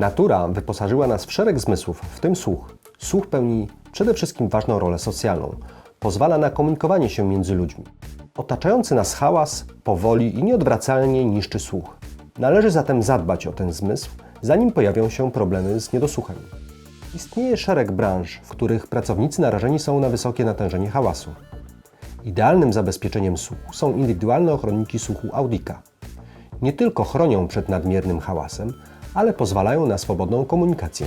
Natura wyposażyła nas w szereg zmysłów, w tym słuch. Słuch pełni przede wszystkim ważną rolę socjalną. Pozwala na komunikowanie się między ludźmi. Otaczający nas hałas powoli i nieodwracalnie niszczy słuch. Należy zatem zadbać o ten zmysł, zanim pojawią się problemy z niedosłuchem. Istnieje szereg branż, w których pracownicy narażeni są na wysokie natężenie hałasu. Idealnym zabezpieczeniem słuchu są indywidualne ochronniki słuchu Audika. Nie tylko chronią przed nadmiernym hałasem, ale pozwalają na swobodną komunikację.